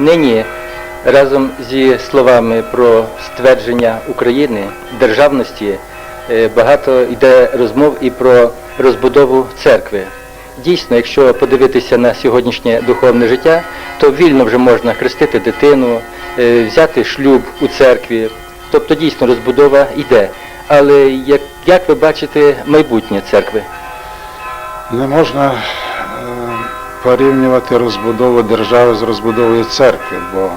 нині разом зі словами про ствердження України, державності, е, багато йде розмов і про розбудову церкви. Дійсно, якщо подивитися на сьогоднішнє духовне життя, то вільно вже можна хрестити дитину, е, взяти шлюб у церкві. Тобто дійсно розбудова йде. Але як, як ви бачите майбутнє церкви? Не можна порівнювати розбудову держави з розбудовою церкви, бо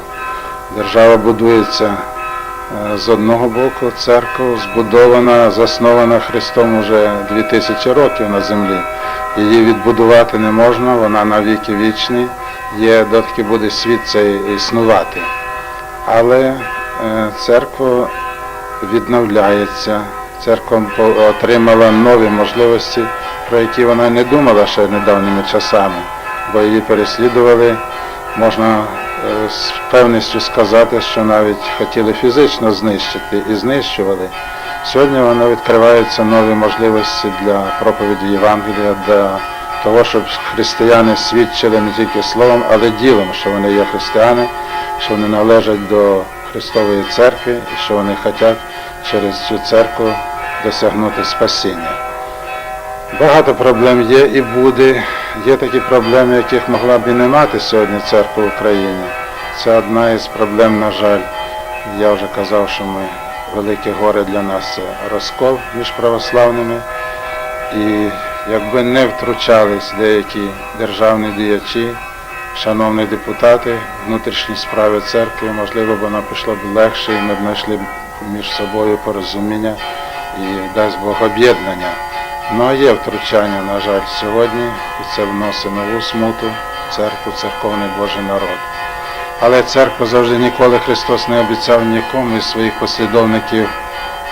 держава будується е, з одного боку, церква збудована, заснована Христом уже 2000 років на землі. Її відбудувати не можна, вона навіки вічний, є доки буде світ цей існувати. Але е, церква відновляється. Церква отримала нові можливості, про які вона не думала ще недавніми часами, бо її переслідували, можна е, з певністю сказати, що навіть хотіли фізично знищити і знищували. Сьогодні воно відкриваються нові можливості для проповіді Євангелія, для того, щоб християни свідчили не тільки словом, але ділом, що вони є християни, що вони належать до Христової церкви і що вони хочуть через цю церкву досягнути спасіння. Багато проблем є і буде. Є такі проблеми, яких могла б і не мати сьогодні церква в Україні. Це одна із проблем, на жаль. Я вже казав, що ми велике горе для нас це розкол між православними. І якби не втручались деякі державні діячі, шановні депутати, внутрішні справи церкви, можливо, вона пішла б легше, і ми б знайшли між собою порозуміння і дасть Бог об'єднання. Ну а є втручання, на жаль, сьогодні, і це вносить нову смуту в церкву, церковний Божий народ. Але церква завжди ніколи Христос не обіцяв нікому із своїх послідовників,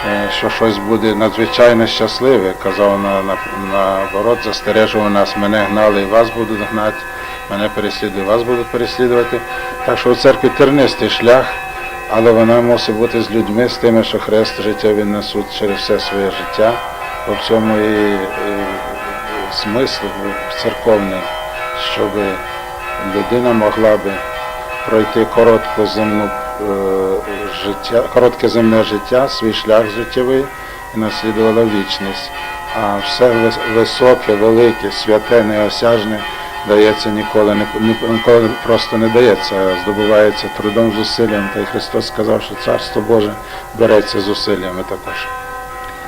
е, що щось буде надзвичайно щасливе. Казав на, на, наоборот, застережував нас, мене гнали і вас будуть гнати, мене переслідують, вас будуть переслідувати. Так що у церкві тернистий шлях, але вона мусить бути з людьми, з тими, що хрест життя він несуть через все своє життя. В цьому і, і смисл церковний, щоб людина могла би пройти коротку земну е, життя, коротке земне життя, свій шлях життєвий і наслідувала вічність. А все високе, велике, святе, неосяжне дається ніколи, ніколи просто не дається, а здобувається трудом, зусиллям. Та й Христос сказав, що Царство Боже береться зусиллями також.